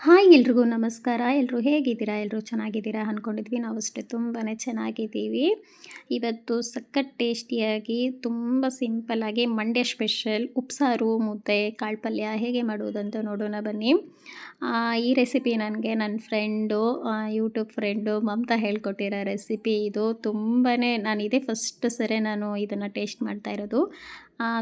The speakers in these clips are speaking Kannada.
ಹಾಯ್ ಎಲ್ರಿಗೂ ನಮಸ್ಕಾರ. ಎಲ್ಲರೂ ಹೇಗಿದ್ದೀರಾ? ಎಲ್ಲರೂ ಚೆನ್ನಾಗಿದ್ದೀರಾ ಅಂದ್ಕೊಂಡಿದ್ವಿ ನಾವು ಅಷ್ಟೇ ತುಂಬಾ ಚೆನ್ನಾಗಿದ್ದೀವಿ. ಇವತ್ತು ಸಖತ್ ಟೇಸ್ಟಿಯಾಗಿ, ತುಂಬ ಸಿಂಪಲ್ಲಾಗಿ ಮಂಡ್ಯ ಸ್ಪೆಷಲ್ ಉಪ್ಸಾರು, ಮುದ್ದೆ, ಕಾಳು ಪಲ್ಯ ಹೇಗೆ ಮಾಡುವುದಂತ ನೋಡೋಣ ಬನ್ನಿ. ಈ ರೆಸಿಪಿ ನನಗೆ ನನ್ನ ಫ್ರೆಂಡು ಯೂಟ್ಯೂಬ್ ಫ್ರೆಂಡು ಮಮತಾ ಹೇಳ್ಕೊಟ್ಟಿರೋ ರೆಸಿಪಿ ಇದು. ತುಂಬಾ ನಾನು ಇದೇ ಫಸ್ಟ್ ಸರಿ ನಾನು ಇದನ್ನು ಟೇಸ್ಟ್ ಮಾಡ್ತಾ ಇರೋದು.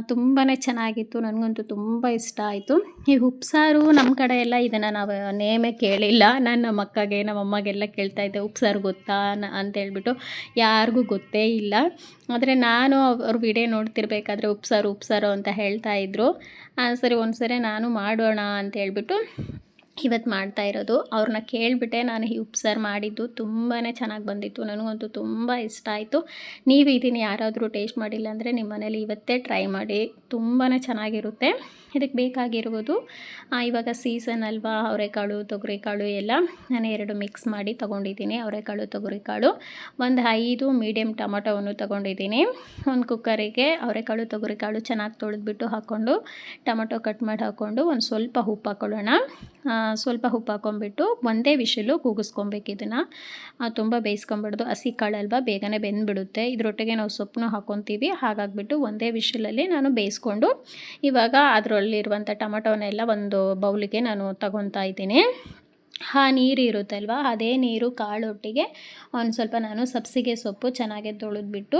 ತುಂಬಾ ಚೆನ್ನಾಗಿತ್ತು. ನನಗಂತೂ ತುಂಬ ಇಷ್ಟ ಆಯಿತು. ಈ ಉಪ್ಸಾರು ನಮ್ಮ ಕಡೆ ಎಲ್ಲ ಇದನ್ನು ನಾವು ನೇಮೇ ಕೇಳಿಲ್ಲ. ನಾನು ನಮ್ಮ ಅಕ್ಕಗೆ ನಮ್ಮ ಅಮ್ಮಗೆಲ್ಲ ಕೇಳ್ತಾ ಇದ್ದೆ, ಉಪ್ಸಾರು ಗೊತ್ತಾ? ಅಂತೇಳ್ಬಿಟ್ಟು ಯಾರಿಗೂ ಗೊತ್ತೇ ಇಲ್ಲ. ಆದರೆ ನಾನು ಅವ್ರ ವಿಡಿಯೋ ನೋಡ್ತಿರ್ಬೇಕಾದ್ರೆ ಉಪ್ಸಾರು ಉಪ್ಸಾರು ಅಂತ ಹೇಳ್ತಾ ಇದ್ರು. ಸರಿ ಒಂದು ಸರಿ ನಾನು ಮಾಡೋಣ ಅಂತ ಹೇಳ್ಬಿಟ್ಟು ಇವತ್ತು ಮಾಡ್ತಾ ಇರೋದು. ಅವ್ರನ್ನ ಕೇಳಿಬಿಟ್ಟೆ ನಾನು ಈ ಉಪ್ಸಾರು ಮಾಡಿದ್ದು ತುಂಬಾ ಚೆನ್ನಾಗಿ ಬಂದಿತ್ತು. ನನಗಂತೂ ತುಂಬ ಇಷ್ಟ ಆಯಿತು. ನೀವು ಇದನ್ನು ಯಾರಾದರೂ ಟೇಸ್ಟ್ ಮಾಡಿಲ್ಲ ಅಂದರೆ ನಿಮ್ಮ ಮನೇಲಿ ಇವತ್ತೇ ಟ್ರೈ ಮಾಡಿ. ತುಂಬಾ ಚೆನ್ನಾಗಿರುತ್ತೆ. ಇದಕ್ಕೆ ಬೇಕಾಗಿರುವುದು ಇವಾಗ ಸೀಸನ್ ಅಲ್ವಾ, ಅವರೆಕಾಳು, ತೊಗರಿಕಾಳು ಎಲ್ಲ. ನಾನು ಎರಡು ಮಿಕ್ಸ್ ಮಾಡಿ ತೊಗೊಂಡಿದ್ದೀನಿ. ಅವರೆಕಾಳು, ತೊಗರಿಕಾಳು. ಒಂದು ಐದು ಮೀಡಿಯಮ್ ಟೊಮೊಟೊವನ್ನು ತೊಗೊಂಡಿದ್ದೀನಿ. ಒಂದು ಕುಕ್ಕರಿಗೆ ಅವರೆಕಾಳು, ತೊಗರಿಕಾಳು ಚೆನ್ನಾಗಿ ತೊಳೆದ್ಬಿಟ್ಟು ಹಾಕ್ಕೊಂಡು ಟೊಮೊಟೊ ಕಟ್ ಮಾಡಿ ಹಾಕ್ಕೊಂಡು ಒಂದು ಸ್ವಲ್ಪ ಉಪ್ಪು ಹಾಕ್ಕೊಳ್ಳೋಣ ಸ್ವಲ್ಪ ಉಪ್ಪು ಹಾಕ್ಕೊಂಬಿಟ್ಟು ಒಂದೇ ವಿಷಲು ಕೂಗಿಸ್ಕೊಬೇಕು ಇದನ್ನು. ತುಂಬ ಬೇಯಿಸ್ಕೊಂಬಿಡ್ದು. ಹಸಿ ಕಾಳಲ್ವ, ಬೇಗನೆ ಬೆಂದ್ಬಿಡುತ್ತೆ. ಇದರೊಟ್ಟಿಗೆ ನಾವು ಸೊಪ್ಪನ್ನು ಹಾಕ್ಕೊತೀವಿ. ಹಾಗಾಗಿಬಿಟ್ಟು ಒಂದೇ ವಿಷಲಲ್ಲಿ ನಾನು ಬೇಯಿಸ್ಕೊಂಡು ಇವಾಗ ಅದರಲ್ಲಿರುವಂಥ ಟೊಮೊಟೊನೆಲ್ಲ ಒಂದು ಬೌಲಿಗೆ ನಾನು ತಗೊತಾ ಇದ್ದೀನಿ. ಆ, ನೀರು ಇರುತ್ತಲ್ವ, ಅದೇ ನೀರು ಕಾಳೊಟ್ಟಿಗೆ ಒಂದು ಸ್ವಲ್ಪ ನಾನು ಸಬ್ಸಿಗೆ ಸೊಪ್ಪು ಚೆನ್ನಾಗಿ ತೊಳೆದ್ಬಿಟ್ಟು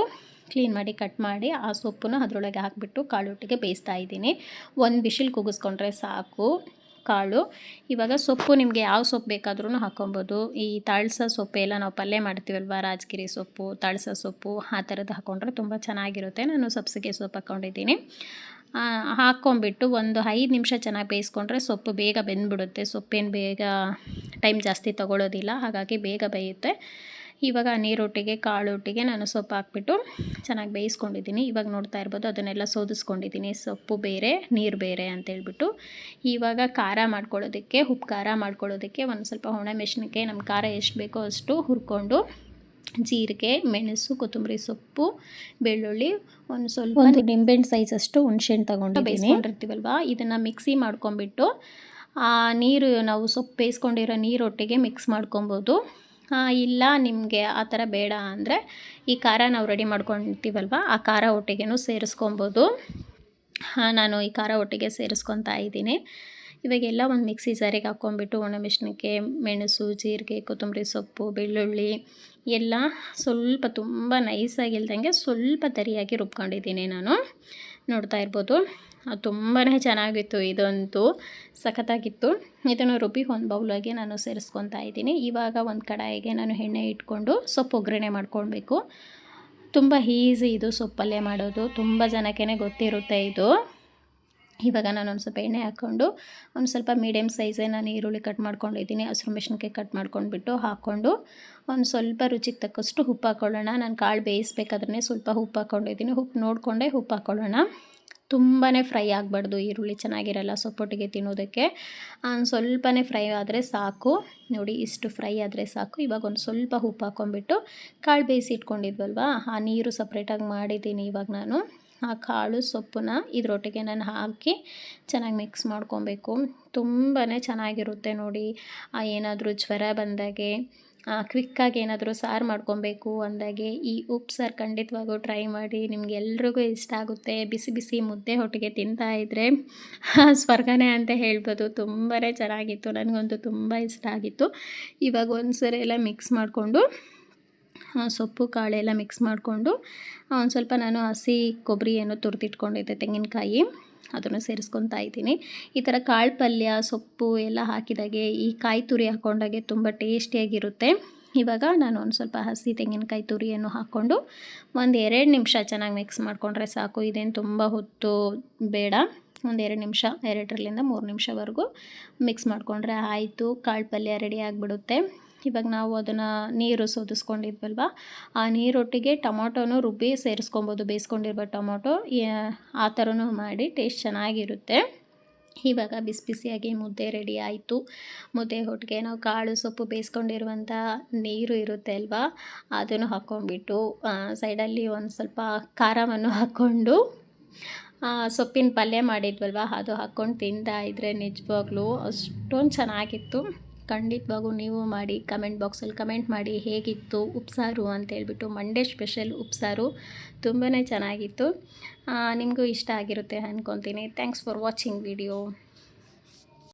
ಕ್ಲೀನ್ ಮಾಡಿ ಕಟ್ ಮಾಡಿ ಆ ಸೊಪ್ಪನ್ನು ಅದರೊಳಗೆ ಹಾಕಿಬಿಟ್ಟು ಕಾಳೊಟ್ಟಿಗೆ ಬೇಯಿಸ್ತಾ ಇದ್ದೀನಿ. ಒಂದು ಬಿಸಿಲು ಕೂಗಿಸ್ಕೊಂಡ್ರೆ ಸಾಕು. ಕಾಳು. ಇವಾಗ ಸೊಪ್ಪು ನಿಮಗೆ ಯಾವ ಸೊಪ್ಪು ಬೇಕಾದ್ರೂ ಹಾಕೊಬೋದು. ಈ ತಾಳ್ಸ ಸೊಪ್ಪು ಎಲ್ಲ ನಾವು ಪಲ್ಯ ಮಾಡ್ತೀವಲ್ವ? ರಾಜಗಿರಿ ಸೊಪ್ಪು, ತಾಳ್ಸ ಸೊಪ್ಪು ಆ ಥರದ್ದು ಹಾಕ್ಕೊಂಡ್ರೆ ತುಂಬ ಚೆನ್ನಾಗಿರುತ್ತೆ. ನಾನು ಸಬ್ಸಿಗೆ ಸೊಪ್ಪು ಹಾಕ್ಕೊಂಡಿದ್ದೀನಿ ಹಾಕ್ಕೊಂಬಿಟ್ಟು ಒಂದು ಐದು ನಿಮಿಷ ಚೆನ್ನಾಗಿ ಬೇಯಿಸ್ಕೊಂಡ್ರೆ ಸೊಪ್ಪು ಬೇಗ ಬೆಂದ್ಬಿಡುತ್ತೆ. ಸೊಪ್ಪೇನು ಬೇಗ ಟೈಮ್ ಜಾಸ್ತಿ ತಗೊಳ್ಳೋದಿಲ್ಲ ಹಾಗಾಗಿ ಬೇಗ ಬೇಯುತ್ತೆ. ಇವಾಗ ನೀರೊಟ್ಟಿಗೆ ಕಾಳೊಟ್ಟಿಗೆ ನಾನು ಸೊಪ್ಪು ಹಾಕ್ಬಿಟ್ಟು ಚೆನ್ನಾಗಿ ಬೇಯಿಸ್ಕೊಂಡಿದ್ದೀನಿ. ಇವಾಗ ನೋಡ್ತಾ ಇರ್ಬೋದು ಅದನ್ನೆಲ್ಲ ಸೋದಿಸ್ಕೊಂಡಿದ್ದೀನಿ. ಸೊಪ್ಪು ಬೇರೆ ನೀರು ಬೇರೆ ಅಂತೇಳ್ಬಿಟ್ಟು. ಇವಾಗ ಖಾರ ಮಾಡ್ಕೊಳ್ಳೋದಕ್ಕೆ ಉಪ್ಪು ಖಾರ ಮಾಡ್ಕೊಳ್ಳೋದಕ್ಕೆ ಒಂದು ಸ್ವಲ್ಪ ಒಣ ಮೆಣಸಿನ್ಕಾಯಿ ನಮ್ಮ ಖಾರ ಎಷ್ಟು ಬೇಕೋ ಅಷ್ಟು ಹುರ್ಕೊಂಡು ಜೀರಿಗೆ ಮೆಣಸು ಕೊತ್ತಂಬರಿ ಸೊಪ್ಪು ಬೆಳ್ಳುಳ್ಳಿ ಒಂದು ಸ್ವಲ್ಪ ಒಂದು ನಿಂಬೆಹಣ್ಣು ಸೈಜ್ ಅಷ್ಟು ಹುಣ್ಸೆಹಣ್ಣು ತೊಗೊಂಡು ಬೇಯಿಸ್ಕೊಂಡಿರ್ತೀವಲ್ವ? ಇದನ್ನು ಮಿಕ್ಸಿ ಮಾಡ್ಕೊಂಬಿಟ್ಟು ಆ ನೀರು ನಾವು ಸೊಪ್ಪು ಬೇಯಿಸ್ಕೊಂಡಿರೋ ನೀರೊಟ್ಟಿಗೆ ಮಿಕ್ಸ್ ಮಾಡ್ಕೊಬೋದು. ಇಲ್ಲ, ನಿಮಗೆ ಆ ಥರ ಬೇಡ ಅಂದರೆ ಈ ಖಾರ ನಾವು ರೆಡಿ ಮಾಡ್ಕೊತೀವಲ್ವ? ಆ ಖಾರ ಒಟ್ಟಿಗೆನೂ ಸೇರಿಸ್ಕೊಬೋದು. ನಾನು ಈ ಖಾರ ಒಟ್ಟಿಗೆ ಸೇರಿಸ್ಕೊತಾ ಇದ್ದೀನಿ. ಇವಾಗೆಲ್ಲ ಒಂದು ಮಿಕ್ಸಿ ಜಾರಿಗೆ ಹಾಕ್ಕೊಂಬಿಟ್ಟು ಒಣಮೆಣಸಿನ್ಕೆ ಮೆಣಸು, ಜೀರಿಗೆ, ಕೊತ್ತಂಬರಿ ಸೊಪ್ಪು, ಬೆಳ್ಳುಳ್ಳಿ ಎಲ್ಲ ಸ್ವಲ್ಪ ತುಂಬ ನೈಸಾಗಿಲ್ದಂಗೆ ಸ್ವಲ್ಪ ತರಿಯಾಗಿ ರುಬ್ಕೊಂಡಿದ್ದೀನಿ ನಾನು. ನೋಡ್ತಾ ಇರ್ಬೋದು. ತುಂಬಾ ಚೆನ್ನಾಗಿತ್ತು ಇದಂತೂ ಸಖತ್ತಾಗಿತ್ತು. ಇದನ್ನು ರುಬ್ಬಿ ಒಂದು ಬೌಲಾಗೆ ನಾನು ಸೇರಿಸ್ಕೊತಾ ಇದ್ದೀನಿ. ಇವಾಗ ಒಂದು ಕಡಾಯಿಗೆ ನಾನು ಎಣ್ಣೆ ಇಟ್ಕೊಂಡು ಸೊಪ್ಪು ಒಗ್ಗರಣೆ ಮಾಡ್ಕೊಳ್ಬೇಕು. ತುಂಬ ಈಸಿ ಇದು ಸೊಪ್ಪಲ್ಲೇ ಮಾಡೋದು. ತುಂಬ ಜನಕ್ಕೆ ಗೊತ್ತಿರುತ್ತೆ ಇದು. ಇವಾಗ ನಾನು ಒಂದು ಸ್ವಲ್ಪ ಎಣ್ಣೆ ಹಾಕ್ಕೊಂಡು ಒಂದು ಸ್ವಲ್ಪ ಮೀಡಿಯಮ್ ಸೈಜೇ ನಾನು ಈರುಳ್ಳಿ ಕಟ್ ಮಾಡ್ಕೊಂಡಿದ್ದೀನಿ. ಹಸಿರು ಮೆಣಸಿನ್ಕಾಯಿ ಕಟ್ ಮಾಡ್ಕೊಂಡ್ಬಿಟ್ಟು ಹಾಕ್ಕೊಂಡು ಒಂದು ಸ್ವಲ್ಪ ರುಚಿಗೆ ತಕ್ಕಷ್ಟು ಉಪ್ಪು ಹಾಕ್ಕೊಳ್ಳೋಣ ನಾನು ಕಾಳು ಬೇಯಿಸ್ಬೇಕಾದ್ರೆ ಸ್ವಲ್ಪ ಉಪ್ಪು ಹಾಕ್ಕೊಂಡಿದ್ದೀನಿ ಉಪ್ಪು ನೋಡಿಕೊಂಡೆ ಉಪ್ಪು ಹಾಕ್ಕೊಳ್ಳೋಣ ತುಂಬಾ ಫ್ರೈ ಆಗಬಾರ್ದು, ಈರುಳ್ಳಿ ಚೆನ್ನಾಗಿರಲ್ಲ ಸೊಪ್ಪೊಟ್ಟಿಗೆ ತಿನ್ನೋದಕ್ಕೆ. ಸ್ವಲ್ಪನೇ ಫ್ರೈ ಆದರೆ ಸಾಕು. ನೋಡಿ, ಇಷ್ಟು ಫ್ರೈ ಆದರೆ ಸಾಕು. ಇವಾಗ ಒಂದು ಸ್ವಲ್ಪ ಉಪ್ಪು ಹಾಕ್ಕೊಂಬಿಟ್ಟು ಕಾಳು ಬೇಯಿಸಿ ಇಟ್ಕೊಂಡಿದ್ವಲ್ವಾ? ಆ ನೀರು ಸಪ್ರೇಟಾಗಿ ಮಾಡಿದ್ದೀನಿ ಇವಾಗ ನಾನು. ಆ ಕಾಳು ಸೊಪ್ಪನ್ನ ಇದರೊಟ್ಟಿಗೆ ನಾನು ಹಾಕಿ ಚೆನ್ನಾಗಿ ಮಿಕ್ಸ್ ಮಾಡ್ಕೊಬೇಕು. ತುಂಬಾ ಚೆನ್ನಾಗಿರುತ್ತೆ ನೋಡಿ. ಏನಾದರೂ ಜ್ವರ ಬಂದಾಗೆ ಕ್ವಿಕ್ಕಾಗಿ ಏನಾದರೂ ಸಾರು ಮಾಡ್ಕೊಬೇಕು ಅಂದಾಗೆ, ಈ ಉಪ್ಪು ಸಾರು ಖಂಡಿತವಾಗೂ ಟ್ರೈ ಮಾಡಿ. ನಿಮಗೆಲ್ರಿಗೂ ಇಷ್ಟ ಆಗುತ್ತೆ. ಬಿಸಿ ಬಿಸಿ ಮುದ್ದೆ ಹೊಟ್ಟಿಗೆ ತಿಂತಾ ಇದ್ದರೆ ಸ್ವರ್ಗನೇ ಅಂತ ಹೇಳ್ಬೋದು. ತುಂಬಾ ಚೆನ್ನಾಗಿತ್ತು. ನನಗಂತೂ ತುಂಬ ಇಷ್ಟ ಆಗಿತ್ತು. ಇವಾಗ ಒಂದು ಸರಿ ಎಲ್ಲ ಮಿಕ್ಸ್ ಮಾಡಿಕೊಂಡು ಸೊಪ್ಪು ಕಾಳೆಲ್ಲ ಮಿಕ್ಸ್ ಮಾಡಿಕೊಂಡು ಒಂದು ಸ್ವಲ್ಪ ನಾನು ಹಸಿ ಕೊಬ್ಬರಿ ಏನೋ ತುರಿದಿಟ್ಕೊಂಡಿದ್ದೆ ತೆಂಗಿನಕಾಯಿ. ಅದನ್ನು ಸೇರಿಸ್ಕೊತಾ ಇದ್ದೀನಿ. ಈ ಥರ ಕಾಳು ಪಲ್ಯ, ಸೊಪ್ಪು ಎಲ್ಲ ಹಾಕಿದಾಗೆ ಈ ಕಾಯಿ ತುರಿ ಹಾಕ್ಕೊಂಡಾಗೆ ತುಂಬ ಟೇಸ್ಟಿಯಾಗಿರುತ್ತೆ ಇವಾಗ ನಾನು ಒಂದು ಸ್ವಲ್ಪ ಹಸಿ ತೆಂಗಿನಕಾಯಿ ತುರಿಯನ್ನು ಹಾಕ್ಕೊಂಡು, ಒಂದು ಎರಡು ನಿಮಿಷ ಚೆನ್ನಾಗಿ ಮಿಕ್ಸ್ ಮಾಡಿಕೊಂಡ್ರೆ ಸಾಕು. ಇದೇನು ತುಂಬ ಹೊತ್ತು ಬೇಡ. ಒಂದು ಎರಡು ನಿಮಿಷ ಎರಡರಿಂದ ಮೂರು ನಿಮಿಷವರೆಗೂ ಮಿಕ್ಸ್ ಮಾಡಿಕೊಂಡ್ರೆ ಆಯಿತು. ಕಾಳು ಪಲ್ಯ ರೆಡಿ ಆಗಿಬಿಡುತ್ತೆ. ಇವಾಗ ನಾವು ಅದನ್ನು ನೀರು ಸೋದಿಸ್ಕೊಂಡಿದ್ವಲ್ವ? ಆ ನೀರೊಟ್ಟಿಗೆ ಟೊಮೊಟೊನೂ ರುಬ್ಬಿ ಸೇರಿಸ್ಕೊಬೋದು. ಬೇಯಿಸ್ಕೊಂಡಿರುವ ಟೊಮೊಟೊ ಆ ಥರನೂ ಮಾಡಿ ಟೇಸ್ಟ್ ಚೆನ್ನಾಗಿರುತ್ತೆ. ಇವಾಗ ಬಿಸಿ ಬಿಸಿಯಾಗಿ ಮುದ್ದೆ ರೆಡಿ ಆಯಿತು. ಮುದ್ದೆ ಹೊಟ್ಟಿಗೆ ನಾವು ಕಾಳು ಸೊಪ್ಪು ಬೇಯಿಸ್ಕೊಂಡಿರುವಂಥ ನೀರು ಇರುತ್ತೆ ಅಲ್ವಾ? ಅದನ್ನು ಹಾಕ್ಕೊಂಡ್ಬಿಟ್ಟು ಸೈಡಲ್ಲಿ ಒಂದು ಸ್ವಲ್ಪ ಖಾರವನ್ನು ಹಾಕ್ಕೊಂಡು ಸೊಪ್ಪಿನ ಪಲ್ಯ ಮಾಡಿದ್ವಲ್ವ? ಅದು ಹಾಕ್ಕೊಂಡು ತಿಂತಾ ಇದ್ರೆ ನಿಜವಾಗ್ಲೂ ಅಷ್ಟೊಂದು ಚೆನ್ನಾಗಿತ್ತು. ಖಂಡಿತವಾಗೂ ನೀವು ಮಾಡಿ ಕಮೆಂಟ್ ಬಾಕ್ಸಲ್ಲಿ ಕಮೆಂಟ್ ಮಾಡಿ ಹೇಗಿತ್ತು ಉಪ್ಸಾರು ಅಂತ ಹೇಳ್ಬಿಟ್ಟು ಮಂಡೇ ಸ್ಪೆಷಲ್ ಉಪ್ಸಾರು ತುಂಬಾ ಚೆನ್ನಾಗಿತ್ತು. ನಿಮಗೂ ಇಷ್ಟ ಆಗಿರುತ್ತೆ ಅಂದ್ಕೊತೀನಿ ಥ್ಯಾಂಕ್ಸ್ ಫಾರ್ ವಾಚಿಂಗ್ ವಿಡಿಯೋ